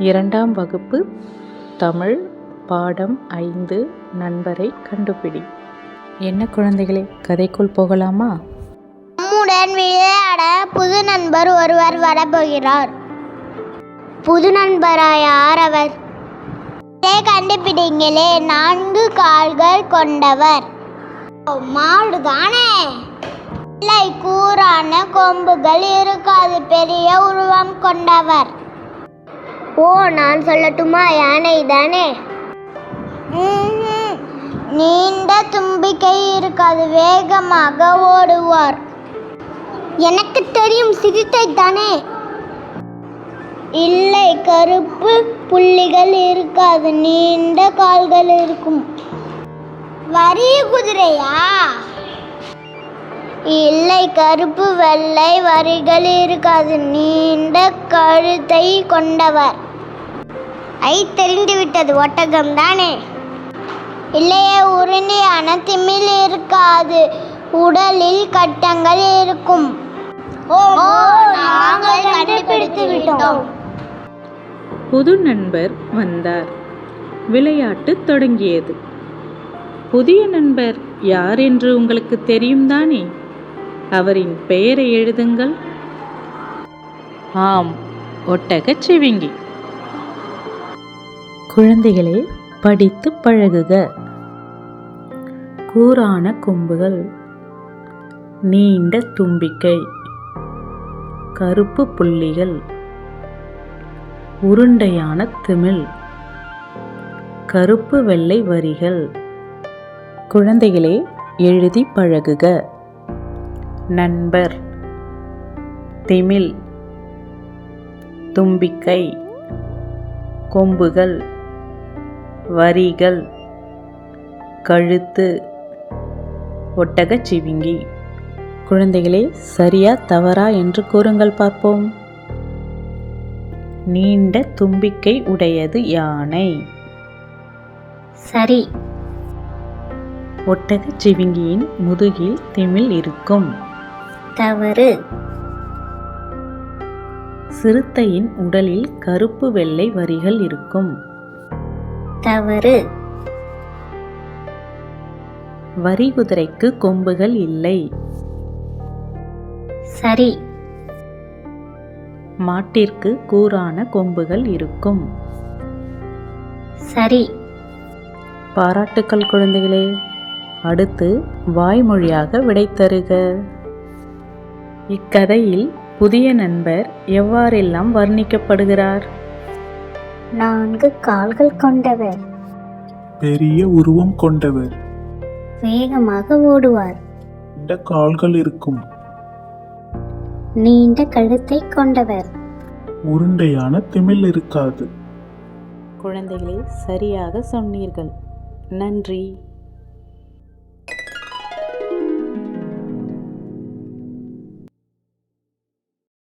இரண்டாம் வகுப்பு தமிழ் பாடம் ஐந்து நண்பரை கண்டுபிடி. என்ன குழந்தைகளே கதைக்குள் போகலாமா? நம்முடன் விளையாட புது நண்பர் ஒருவர் வரப்போகிறார். புது நண்பரா யார் அவர் கண்டுபிடிங்களே நான்கு கால்கள் கொண்டவர். ஓ, மாடு தானே இல்லை கூரான கொம்புகள் இருக்காது பெரிய உருவம் கொண்டவர். ஓ நான் சொல்லட்டுமா? யானை தானே. நீண்ட தும்பிக்கை இருக்காது வேகமாக ஓடுவார். எனக்கு தெரியும் சிறுத்தை தானே. இல்லை கருப்பு புள்ளிகள் இருக்காது நீண்ட கால்கள் இருக்கும். வரிய குதிரையா? இல்லை கருப்பு வெள்ளை வரிகள் இருக்காது நீண்ட கழுத்தை கொண்டவர். ஐ தெரிந்துவிட்டது ஒட்டகம் தானே? இல்லையே உருண்டையான திமில் இருக்காது. உடலில் கட்டங்கள் இருக்கும். நாங்கள் கண்டுபிடித்து விட்டோம் புது நண்பர் வந்தார். விளையாட்டு தொடங்கியது. புதிய நண்பர் யார் என்று உங்களுக்கு தெரியும் தானே? அவரின் பெயரை எழுதுங்கள். ஆம் ஒட்டகச் சிவிங்கி. குழந்தைகளே படித்து பழகுக. கூரான கொம்புகள் நீண்ட தும்பிக்கை கருப்பு புள்ளிகள் உருண்டையான திமிழ் கருப்பு வெள்ளை வரிகள். குழந்தைகளே எழுதி பழகுக. நண்பர் திமிழ் தும்பிக்கை கொம்புகள் வரிகள் கழுத்து ஒட்டகச் சிவிங்கி. குழந்தைகளே சரியா தவறா என்று கூறுங்கள் பார்ப்போம். நீண்ட தும்பிக்கை உடையது யானை. சரி. ஒட்டகச் சிவிங்கியின் முதுகில் திமில் இருக்கும். தவறு. சிறுத்தையின் உடலில் கருப்பு வெள்ளை வரிகள் இருக்கும். தவறு. வரிகுதிரைக்கு கொம்புகள் இல்லை. சரி. மாட்டிற்கு கூரான கொம்புகள் இருக்கும். சரி. பாராட்டுக்கள் குழந்தைகளே அடுத்து வாய்மொழியாக விடை தருக. இக்கதையில் புதிய நண்பர் எவ்வாறெல்லாம் வர்ணிக்கப்படுகிறார்? நான்கு கால்கள் கொண்டவர். பெரிய உருவம் கொண்டவர். வேகமாக ஓடுவார். இந்த கால்கள் இருக்கும். நீண்ட கழுத்தை கொண்டவர். உருண்டையான திமில் இருக்காது. குழந்தைகளே சரியாக சொன்னீர்கள். நன்றி.